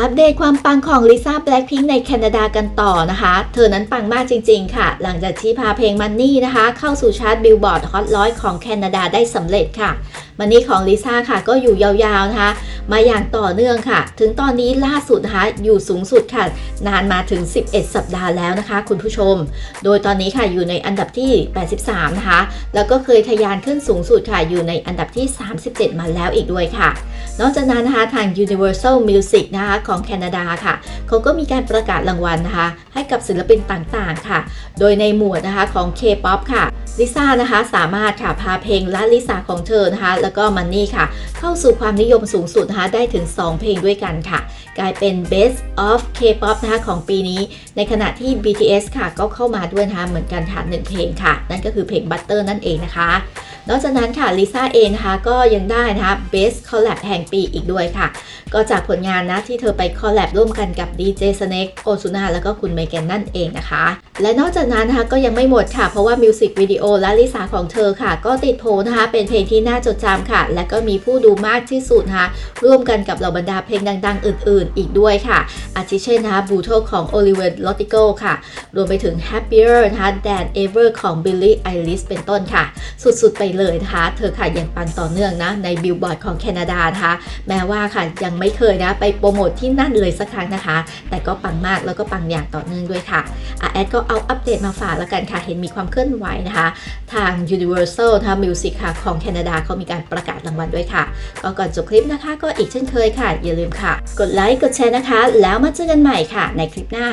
อัปเดตความปังของลิซ่าแบล็คพิงในแคนาดากันต่อนะคะ เธอนั้นปังมากจริงๆค่ะ หลังจากที่พาเพลงมันนี่นะคะ เข้าสู่ชาร์ตบิลบอร์ดฮอตร้อยของแคนาดาได้สำเร็จค่ะ มันนี่ของลิซ่าค่ะก็อยู่ยาวๆนะคะ มาอย่างต่อเนื่องค่ะ ถึงตอนนี้ล่าสุดนะคะอยู่สูงสุดค่ะ นานมาถึง 11 สัปดาห์แล้วนะคะ คุณผู้ชม โดยตอนนี้ค่ะอยู่ในอันดับที่ 83 นะคะ แล้วก็เคยทะยานขึ้นสูงสุดค่ะอยู่ในอันดับที่ 37 มาแล้วอีกด้วยค่ะ นอกจากนั้นนะคะทาง Universal Music นะคะของแคนาดาค่ะเขาก็มีการประกาศรางวัลนะคะ ให้กับศิลปินต่างๆค่ะ โดยในหมวดนะคะของ K-POP ค่ะลิซ่านะคะสามารถค่ะพาเพลงละลิซ่าของเธอนะคะแล้วก็มันนี่ค่ะ เข้าสู่ความนิยมสูงสุดนะคะได้ถึง 2 เพลงด้วยกันค่ะ กลายเป็น Best of K-POP นะคะของปีนี้ ในขณะที่ BTS ค่ะก็เข้ามาด้วยนะคะเหมือนกันค่ะหนึ่งเพลงค่ะ นั่นก็คือเพลง Butter นั่นเองนะคะ นอกจากนั้นค่ะลิซ่าเองนะคะก็ยังได้นะคะ Best Collab แห่งปีอีกด้วยค่ะ ก็จากผลงานนะที่เธอไปคอลแลบร่วมกันกับ DJ Snake โอซูนาแล้วก็คุณเมแกนนั่นเองนะคะ และนอกจากนั้นนะคะก็ยังไม่หมดค่ะ เพราะว่ามิวสิกวิดีโอและลิซ่าของเธอค่ะ ก็ติดโพลนะคะ เป็นเพลงที่น่าจดจำค่ะ และก็มีผู้ดูมากที่สุดนะคะร่วมกันกับเหล่าบรรดาเพลงดัง ๆ อื่น ๆ อีกด้วยค่ะ อาทิเช่นนะคะ b u t o ของ Oliver l o t i g o ค่ะ รวมไปถึง Happier นะคะ Than Ever ของ Billie Eilish เป็นต้นค่ะ สุด ๆ ไปเลยนะคะเธอค่ะยังปังต่อเนื่องนะในบิลบอร์ดของแคนาดานะคะแม้ว่าค่ะยังไม่เคยนะไปโปรโมทที่นั่นเลยสักครั้งนะคะ แต่ก็ปังมากแล้วก็ปังอย่างต่อเนื่องด้วยค่ะอะแอดก็เอาอัปเดตมาฝากแล้วกันค่ะเห็นมีความเคลื่อนไหวนะคะ ทาง Universal นะคะ Music ค่ะของแคนาดาเขามีการประกาศรางวัลด้วยค่ะก็ก่อนจบคลิปนะคะ ก็อีกเช่นเคยค่ะ อย่าลืมค่ะ กดไลค์กดแชร์นะคะ แล้วมาเจอกันใหม่ค่ะ ในคลิปหน้า